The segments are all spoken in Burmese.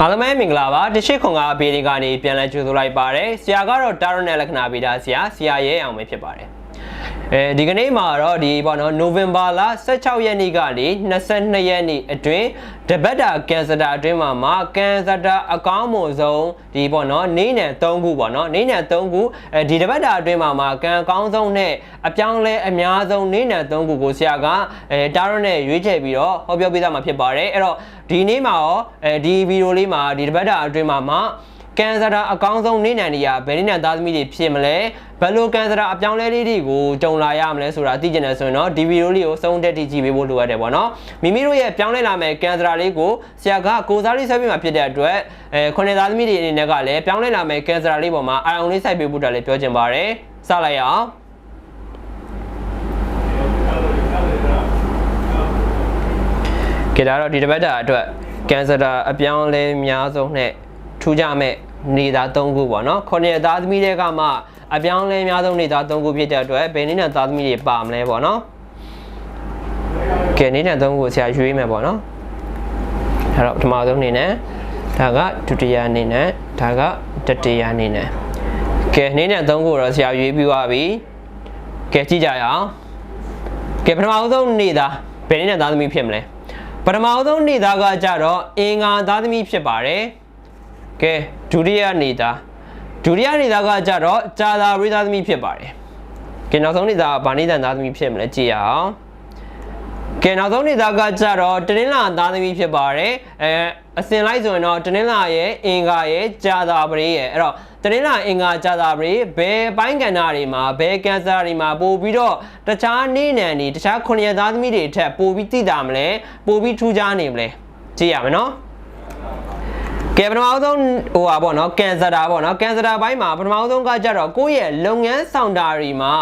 အားလုံးပဲမင်္ဂလာပါတရှိခွန်ကဘေးတွေကနေပြန်လဲကြိုဆိုလိုက်ပါတယ်ဆရာကတော့တာရနယ်လက္ခဏာဗေဒဆရာဆရာရဲအောင်ပဲဖြစ်ပါတယ်အဲဒီကနေ့မှာတော့ဒီပေါ့နော်နိုဝင်ဘာလ16ရက်နေ့ကနေ22ရက်နေ့အတွင်းတပတ်တာကန်ဆာတာအတွင်းမှာမှာကန်ဆာတာအကောင်းမွန်ဆုံးဒီပေါ့နော်နေနယ်3ခုပေါ့နော်နေနယ်3ခုအဲဒီတပတ်တာအတွင်းမှာမှာကန်အကောင်းဆုံးနဲ့အပြောင်းလဲအများဆုံးနေနယ်3ခုကိုဆရာကအဲတာရနယ်ရွေးချယ်ပြီးတော့ဟောပြောပေးသားမှာဖြစ်ပါတယ်အဲ့တော့ ဒီနေ့မှာရောအဲဒီဗီဒီယိုလေးမှာဒီတပတ်တာအတွင်းမှာမှာကန်ဆာတာအကောင်းဆုံးနေနယ်နေရာဘယ်နေနယ်သားသမီးတွေဖြစ်မလဲဘယ်လိုကန်ဆာတာအပြောင်းလဲလေးတွေကိုကြုံလာရမလဲဆိုတာသိကျင်တယ်ဆိုရင်တော့ဒီဗီဒီယိုလေးကိုစုံတက်တိကြည့်ပေးဖို့လိုအပ်တယ်ပေါ့နော်မိမိတို့ရဲ့ပြောင်းလဲလာမယ့်ကန်ဆာတာလေးကိုဆရာကကိုစားလေးဆက်ပြမှာဖြစ်တဲ့အတွက်အဲခုနှစ်သားသမီးတွေအနေနဲ့ကလည်းပြောင်းလဲလာမယ့်ကန်ဆာတာလေးပေါ်မှာအာရုံလေးစိုက်ပေးဖို့တက်လည်းပြောချင်ပါတယ်စလိုက်ရအောင် ကြဒါတော့ဒီတစ်ပတ်တာအတွက်ကန်ဆာတာအပြောင်းလဲများဆုံးနဲ့ထူးခြားမဲ့နေသား၃ခုပေါ့နော်ခုနှစ်သားသမီးတွေကမှအပြောင်းလဲများဆုံးနေသား၃ခုဖြစ်တဲ့အတွက်ဘယ်နည်းနဲ့သားသမီးတွေပါမလဲပေါ့နော်ကဲနည်းနဲ့၃ခုကိုဆရာရွေးမယ်ပေါ့နော်အဲ့တော့ပထမဆုံးအနေနဲ့ဒါကဒုတိယအနေနဲ့ဒါကတတိယအနေနဲ့ကဲနည်းနဲ့၃ခုကိုတော့ဆရာရွေးပြီးသွားပြီကဲကြည့်ကြရအောင်ကဲပထမဆုံးနေသားဘယ်နည်းနဲ့သားသမီးဖြစ်မလဲ ပထမဆုံးနေသားကကြတော့အင်္ဂါသားသမီးဖြစ်ပါတယ်ကဲဒုတိယနေသားဒုတိယနေသားကကြတော့ဂျာသာပရိသသမီးဖြစ်ပါတယ်ကဲနောက်ဆုံးနေသားကဗာနိဒန်သားသမီးဖြစ်မလဲကြည့်ရအောင်ကဲနောက်ဆုံးနေသားကကြတော့တနင်္လာသားသမီးဖြစ်ပါတယ်အဲအစင်လိုက်ဆိုရင်တော့တနင်္လာရဲ့အင်္ဂါရဲ့ဂျာသာပရိရဲ့အဲ့တော့ တနင်္လာအင်္ဂါဂျာသာပရိဘယ်ပိုင်းကဏ္ဍတွေမှာဘယ်ကန်ဆာတွေမှာပို့ပြီးတော့တခြားနေနံတွေတခြားခုနှစ်ရက်သားသမီးတွေထက်ပို့ပြီးသိတာမလဲပို့ပြီးထူးခြားနေမလဲကြည့်ရမယ်နော်ကဲပထမဆုံးဟိုပါပေါ့နော်ကန်ဆာတာပေါ့နော်ကန်ဆာတာဘိုင်းမှာပထမဆုံးကကြတော့ကိုယ့်ရဲ့လုပ်ငန်းဆောင်တာတွေမှာ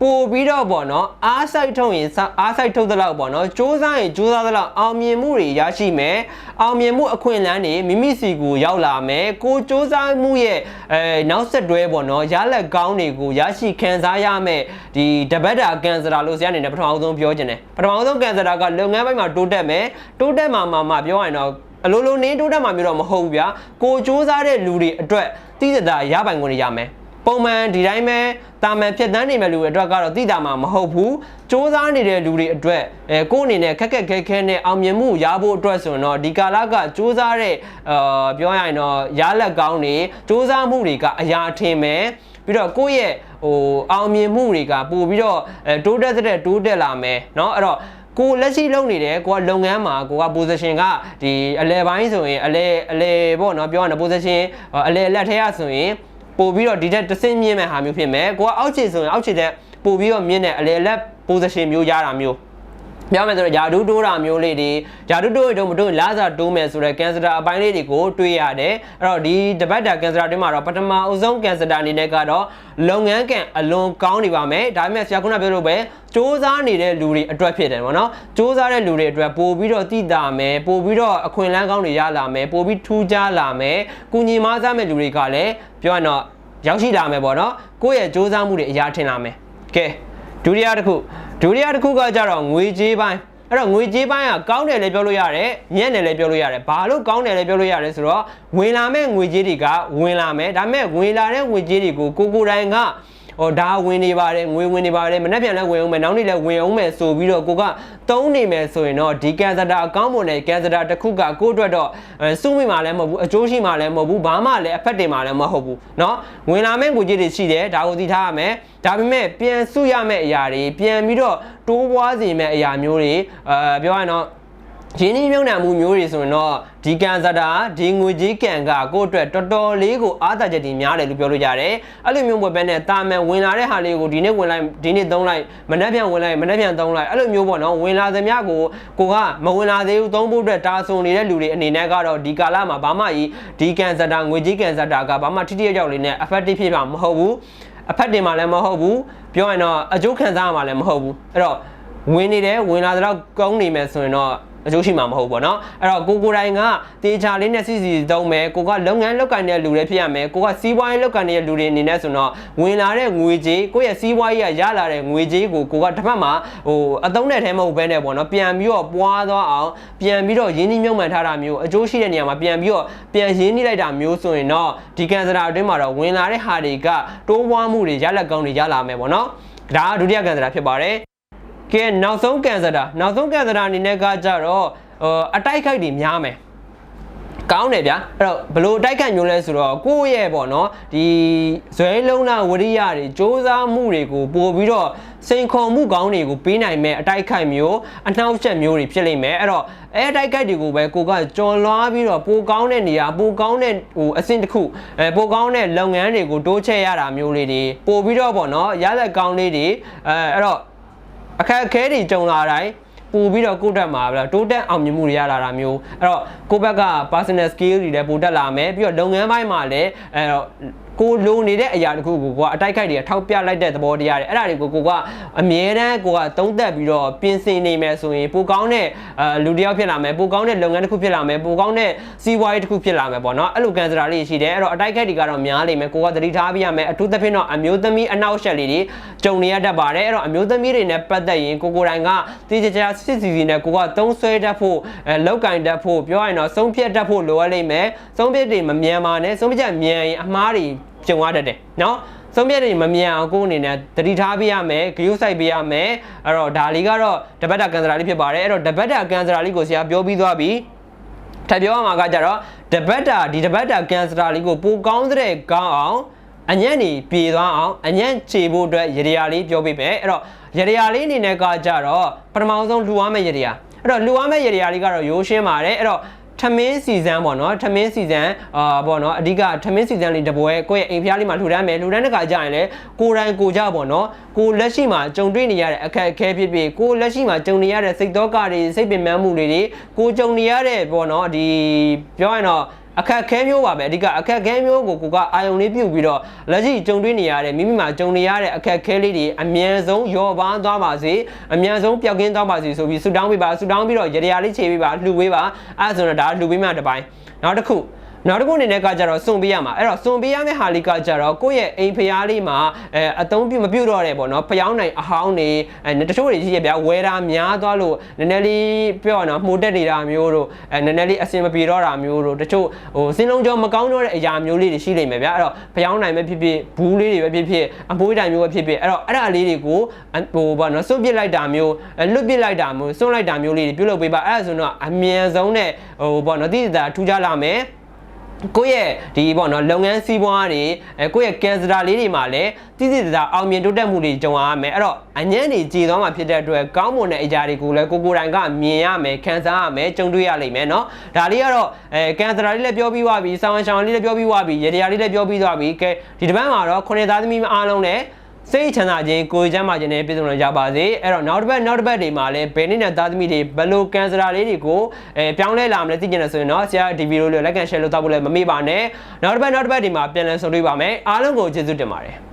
ပို့ပြီးတော့ပေါ့နော်အားစိုက်ထုတ်ရင်အားစိုက်ထုတ်သလောက်ပေါ့နော်စ조사ရင်စ조사သလောက်အောင်မြင်မှုတွေရရှိမယ်အောင်မြင်မှုအခွင့်အလမ်းတွေမိမိစီကိုရောက်လာမယ်ကိုစ조사မှုရဲ့အဲနောက်ဆက်တွဲပေါ့နော်ရလက်ကောင်းတွေကိုရရှိခံစားရမယ်ဒီတပတ်တာကန်ဆာတာလို့ဆရာအနေနဲ့ပထမဆုံးပြောချင်တယ်ပထမဆုံးကန်ဆာတာကလုပ်ငန်းပိုင်းမှာတိုးတက်မယ်တိုးတက်မှာမှာမှာပြောရရင်တော့အလိုလိုနင်းတိုးတက်မှာမျိုးတော့မဟုတ်ဘူးဗျာကိုစ조사တဲ့လူတွေအတွက်တိကျတာရပိုင်ခွင့်ရမယ် ပုံမှန်ဒီတိုင်းပဲတာမန်ဖြတ်တန်းနေမဲ့လူတွေအတွက်ကတော့တိတာမှာမဟုတ်ဘူးစ조사နေတဲ့လူတွေအတွက်အဲကိုယ့်အနေနဲ့ခက်ခက်ခဲခဲနဲ့အောင်မြင်မှုရဖို့အတွက်ဆိုရင်တော့ဒီကာလကစ조사တဲ့အာပြောရရင်တော့ရလက်ကောင်းနေစ조사မှုတွေကအရာထင်မယ်ပြီးတော့ကိုယ့်ရဲ့ဟိုအောင်မြင်မှုတွေကပို့ပြီးတော့အဲတိုးတက်တဲ့တိုးတက်လာမယ်เนาะအဲ့တော့ကိုလက်ရှိလုပ်နေတယ်ကိုကလုပ်ငန်းမှာကိုက position ကဒီအလဲပိုင်းဆိုရင်အလဲအလဲပေါ့เนาะပြောရရင် position အလဲလက်ထဲရဆိုရင် ပို့ပြီးတော့ဒီတက်တဆင့်မြင့်မဲ့ဟာမျိုးဖြစ်မယ်ကိုကအောက်ခြေဆိုရင်အောက်ခြေတက်ပို့ပြီးတော့မြင့်တဲ့အလဲလက် position မျိုးရတာမျိုး ပြောမယ်ဆိုတော့ယာဒူးတိုးတာမျိုးလေးတွေယာဒူးတိုးရတော့မတိုးလာစာတိုးမယ်ဆိုတော့ကန်ဆာတာအပိုင်းလေးတွေကိုတွေးရတယ်အဲ့တော့ဒီတပတ်တာကန်ဆာတာတွင်းမှာတော့ပထမအဆုံးကန်ဆာတာအနေနဲ့ကတော့လုပ်ငန်းကံအလွန်ကောင်းနေပါမယ်ဒါပေမဲ့ဆရာခုနပြောလို့ပဲစူးစမ်းနေတဲ့လူတွေအတွက်ဖြစ်တယ်ဗောနော်စူးစမ်းတဲ့လူတွေအတွက်ပို့ပြီးတော့တည်တာမယ်ပို့ပြီးတော့အခွင့်အလမ်းကောင်းတွေရလာမယ်ပို့ပြီးထူးခြားလာမယ်ကုညီမစားမဲ့လူတွေကလည်းပြောရတော့ရောက်ရှိလာမယ်ဗောနော်ကိုယ့်ရဲ့စူးစမ်းမှုတွေအရာထင်လာမယ်ကဲဒုတိယတစ်ခု ဒုတိယတစ်ခုကကြတော့ငွေကြေးပိုင်းအဲ့တော့ငွေကြေးပိုင်းကကောင်းတယ်လည်းပြောလို့ရတယ်ညံ့တယ်လည်းပြောလို့ရတယ်ဘာလို့ကောင်းတယ်လည်းပြောလို့ရတယ်ဆိုတော့ဝင်လာမဲ့ငွေကြေးတွေကဝင်လာမယ်ဒါပေမဲ့ဝင်လာတဲ့ငွေကြေးတွေကိုကိုကိုတိုင်းက ဟိုဒါဝင်နေပါတယ်ငွေဝင်နေပါတယ်မနှက်ပြန်လည်းဝင်အောင်မယ်နောက်နေ့လည်းဝင်အောင်မယ်ဆိုပြီးတော့ကိုကတုံးနေမယ်ဆိုရင်တော့ဒီကန်ဆာတာအကောင့်ပေါ်နဲ့ကန်ဆာတာတစ်ခုကကိုအတွက်တော့စုမိမှလည်းမဟုတ်ဘူးအကျိုးရှိမှလည်းမဟုတ်ဘူးဘာမှလည်းအဖက်တင်မှလည်းမဟုတ်ဘူးเนาะဝင်လာမဲ့ငွေကြေးတွေရှိတယ်ဒါကိုသိထားရမယ်ဒါပေမဲ့ပြန်စုရမယ့်အရာတွေပြန်ပြီးတော့တိုးပွားစေမယ့်အရာမျိုးတွေအဲပြောရရင်တော့ ရင်းနှီးမြှုပ်နှံမှုမျိုးတွေဆိုရင်တော့ဒီကန်ဇာတာဒီငွေကြီးကန်ကကိုယ့်အတွက်တော်တော်လေးကိုအားသာချက်တွေများတယ်လို့ပြောလို့ရတယ်အဲ့လိုမျိုးပဲပဲနဲ့တာမန်ဝင်လာတဲ့ဟာလေးကိုဒီနေ့ဝင်လိုက်ဒီနေ့သုံးလိုက်မနေ့ပြန်ဝင်လိုက်မနေ့ပြန်သုံးလိုက်အဲ့လိုမျိုးပေါ့နော်ဝင်လာသမျှကိုကိုကမဝင်လာသေးဘူးသုံးဖို့အတွက်တာဆုံနေတဲ့လူတွေအနေနဲ့ကတော့ဒီကာလမှာဘာမှကြီးဒီကန်ဇာတာငွေကြီးကန်ဇာတာကဘာမှထိထိရောက်ရောက်လေးနဲ့ effective ဖြစ်မှာမဟုတ်ဘူးအဖက်တင်မှလည်းမဟုတ်ဘူးပြောရင်တော့အကျိုးခံစားရမှာလည်းမဟုတ်ဘူးအဲ့တော့ဝင်နေတယ်ဝင်လာတော့ကောင်းနေမယ်ဆိုရင်တော့ အကျိုးရှိမှာမဟုတ်ဘူးပေါ့နော်အဲ့တော့ကိုကိုယ်တိုင်ကတေချာလေးနဲ့စီစီသုံးမယ်ကိုကလုပ်ငန်းလုပ်ကိုင်တဲ့လူတွေဖြစ်ရမယ်ကိုကစီးပွားရေးလုပ်ကိုင်တဲ့လူတွေအနေနဲ့ဆိုတော့ဝင်လာတဲ့ငွေကြေးကိုယ့်ရဲ့စီးပွားရေးကရလာတဲ့ငွေကြေးကိုကိုကတစ်ဖက်မှာဟိုအသုံးနဲ့ထဲမဟုတ်ဘဲနဲ့ပေါ့နော်ပြန်ပြီးတော့ပွားသွားအောင်ပြန်ပြီးတော့ရင်းနှီးမြှုပ်နှံထားတာမျိုးအကျိုးရှိတဲ့နေရာမှာပြန်ပြီးတော့ပြန်ရင်းနှီးလိုက်တာမျိုးဆိုရင်တော့ဒီကန်ဆာတာအတွင်းမှာတော့ဝင်လာတဲ့ဟာတွေကတိုးပွားမှုတွေရလက်ကောင်းတွေရလာမယ်ပေါ့နော်ဒါကဒုတိယကန်ဆာတာဖြစ်ပါတယ် ကဲနောက်ဆုံးကန်ဆာတာနောက်ဆုံးကန်ဆာတာအနေနဲ့ကကြတော့ဟိုအတိုက်ခိုက်တွေများမယ်ကောင်းတယ်ဗျာအဲ့တော့ဘလို့အတိုက်ခိုက်မျိုးလဲဆိုတော့ကိုယ့်ရဲ့ပေါ့နော်ဒီဇွဲလုံးနာဝရိယတွေစ조사မှုတွေကိုပို့ပြီးတော့စိန်ခေါ်မှုကောင်းတွေကိုပေးနိုင်မဲ့အတိုက်ခိုက်မျိုးအနှောက်အယှက်မျိုးတွေဖြစ်လိမ့်မယ်အဲ့တော့အဲအတိုက်ခိုက်တွေကိုပဲကိုကကြော်လွားပြီးတော့ပိုကောင်းတဲ့နေရာပိုကောင်းတဲ့ဟိုအဆင့်တစ်ခုအဲပိုကောင်းတဲ့လုပ်ငန်းတွေကိုတိုးချဲ့ရတာမျိုးလေးတွေပို့ပြီးတော့ပေါ့နော်ရလက်ကောင်းလေးတွေအဲအဲ့တော့ အခက်အခဲတွေကြုံလာတိုင်းပူပြီးတော့ကိုယ့်တက်မှာဗျာတိုးတက်အောင်မြင်မှုတွေရလာတာမျိုးအဲ့တော့ကိုယ့်ဘက်က personal skill တွေလည်းပိုတက်လာမယ်ပြီးတော့လုပ်ငန်းပိုင်းမှာလည်းအဲ့တော့ကိုလိုနေတဲ့အရာတခုကိုကိုကအတိုက်ခိုက်တွေကထောက်ပြလိုက်တဲ့သဘောတရားတွေအဲ့ဒါတွေကိုကိုကအမြဲတမ်းကိုကသုံးသက်ပြီးတော့ပြင်ဆင်နေမယ်ဆိုရင်ပိုကောင်းတဲ့အဲလူတစ်ယောက်ဖြစ်လာမယ်ပိုကောင်းတဲ့လုပ်ငန်းတစ်ခုဖြစ်လာမယ်ပိုကောင်းတဲ့စီးပွားရေးတစ်ခုဖြစ်လာမယ်ပေါ့နော်အဲ့လိုကန်စရာလေးရှိတယ်အဲ့တော့အတိုက်ခိုက်တွေကတော့များလိမ့်မယ်ကိုကသတိထားပြရမယ်အထူးသဖြင့်တော့အမျိုးသမီးအနောက်ရှက်လေးတွေကြုံနေရတတ်ပါတယ်အဲ့တော့အမျိုးသမီးတွေနဲ့ပတ်သက်ရင်ကိုကိုယ်တိုင်ကတည်ကြကြစစ်စီစီနဲ့ကိုကသုံးဆွဲတတ်ဖို့အဲလောက်ကင်တတ်ဖို့ပြောရရင်တော့ဆုံးဖြတ်တတ်ဖို့လိုအပ်လိမ့်မယ်ဆုံးဖြတ်တွေမမြန်ပါနဲ့ဆုံးဖြတ်မြန်ရင်အမှားတွေကြုံရတတ်တယ်နော်ဆုံးဖြတ်တွေမမြန်အောင်ကိုယ်အနေနဲ့တတိထားပေးရမယ်ဂရုစိုက်ပေးရမယ်အဲ့တော့ဒါလေးကတော့တပတ်တာကန်စရာလေးဖြစ်ပါတယ်အဲ့တော့တပတ်တာကန်စရာလေးကိုဆရာပြောပြီးသွားပြီထပ်ပြောရမှာကကြတော့တပတ်တာဒီတပတ်တာကန်စရာလေးကိုပိုကောင်းတဲ့ကောင်းအောင်အညံ့နေပြေသွားအောင်အညံ့ခြေဖို့အတွက်ရေရာလေးပြောပေးမယ်အဲ့တော့ရေရာလေးအနေနဲ့ကကြတော့ပထမဆုံးလှူရမယ့်ရေရာအဲ့တော့လှူရမယ့်ရေရာလေးကတော့ရိုးရှင်းပါတယ်အဲ့တော့ ထမင်းစီဇန်ပေါ့နော်ထမင်းစီဇန်အာပေါ့နော်အဓိကထမင်းစီဇန်လေးတပွဲကိုယ့်ရဲ့အိမ်ဖျားလေးမှာလှူဒန်းမယ်လှူဒန်းတဲ့ခါကျရင်လည်းကိုယ်တိုင်ကိုယ်ကြပေါ့နော်ကိုယ်လက်ရှိမှာကြုံတွေ့နေရတဲ့အခက်အခဲဖြစ်ဖြစ်ကိုယ်လက်ရှိမှာကြုံနေရတဲ့စိတ်တော့ကတွေစိတ်ပင်ပန်းမှုတွေတွေကိုယ်ကြုံနေရတဲ့ပေါ့နော်ဒီပြောရင်တော့ အခက်အခဲမျိုးပါပဲအဓိကအခက်အခဲမျိုးကိုကိုကအာယုံလေးပြုတ်ပြီးတော့လက်ရှိကြုံတွေ့နေရတဲ့မိမိမှာကြုံနေရတဲ့အခက်အခဲလေးတွေအမြန်ဆုံးရောပါသွားပါစေအမြန်ဆုံးပျောက်ကင်းသွားပါစေဆိုပြီးဆူတောင်းပေးပါဆူတောင်းပြီးတော့ရရလေးခြေပေးပါလှူပေးပါအဲဒါဆိုတော့ဒါလှူပေးမှတစ်ပိုင်းနောက်တစ်ခု နောက်တစ်ခုအနေနဲ့ကကြတော့စွန်ပေးရမှာအဲ့တော့စွန်ပေးရမယ့်ဟာလေးကကြတော့ကိုယ့်ရဲ့အိမ်ဖျားလေးမှာအဲအသုံးပြုမပြုတော့တယ်ပေါ့နော်ဖျောင်းနိုင်အဟောင်းနေအဲတချို့တွေရှိရဗျာဝဲတာများသွားလို့နည်းနည်းလေးပြောရအောင်မှုတက်နေတာမျိုးတို့အဲနည်းနည်းလေးအဆင်မပြေတော့တာမျိုးတို့တချို့ဟိုစင်းလုံးကြောမကောင်းတော့တဲ့အရာမျိုးလေးတွေရှိနေမယ်ဗျာအဲ့တော့ဖျောင်းနိုင်ပဲဖြစ်ဖြစ်ဘူးလေးတွေပဲဖြစ်ဖြစ်အမွှေးတိုင်မျိုးပဲဖြစ်ဖြစ်အဲ့တော့အဲ့ဒါလေးတွေကိုဟိုဘာနော်စွန့်ပစ်လိုက်တာမျိုးလွတ်ပစ်လိုက်တာမျိုးစွန့်လိုက်တာမျိုးလေးတွေပြုလုပ်ပေးပါအဲ့ဒါဆိုတော့အမြန်ဆုံးနဲ့ဟိုဘာနော်တိတိကျထူးခြားလာမယ် ကိုယ့်ရဲ့ဒီပေါ့နော်လုပ်ငန်းစီးပွားတွေအဲကိုယ့်ရဲ့ကင်စတာလေးတွေမှာလည်းတိတိကျကျအောင်မြင်တိုးတက်မှုတွေကြုံရမယ်အဲ့တော့အညံ့တွေကြည်သွားမှာဖြစ်တဲ့အတွက်ကောင်းမွန်တဲ့အရာတွေကိုလည်းကိုကိုယ်တိုင်ကမြင်ရမယ်ခံစားရမယ်ကြုံတွေ့ရလိမ့်မယ်နော်ဒါလေးကတော့အဲကင်စတာလေးလည်းပြောပြီးသွားပြီဆောင်းရှောင်းလေးလည်းပြောပြီးသွားပြီရေတရာလေးလည်းပြောပြီးသွားပြီကဲဒီတစ်ပတ်မှာတော့ခုနှစ်သားသမီးအားလုံးလည်း စိတ်ချမ်းသာခြင်းကိုယ်ချမ်းသာခြင်းနဲ့ပြည့်စုံကြပါစေအဲ့တော့နောက်တစ်ပတ်နောက်တစ်ပတ်တွေမှာလည်းဘယ်နည်းနဲ့သားသမီးတွေဘယ်လိုကန်စတာလေးတွေကိုအဲပြောင်းလဲလာမလဲသိကျင်တယ်ဆိုရင်တော့ဆရာဒီဗီဒီယိုလေးကို like and share လုပ်တော့ဖို့လည်းမမေ့ပါနဲ့နောက်တစ်ပတ်နောက်တစ်ပတ်တွေမှာပြန်လည်ဆုံတွေ့ပါမယ်အားလုံးကိုကျေးဇူးတင်ပါတယ်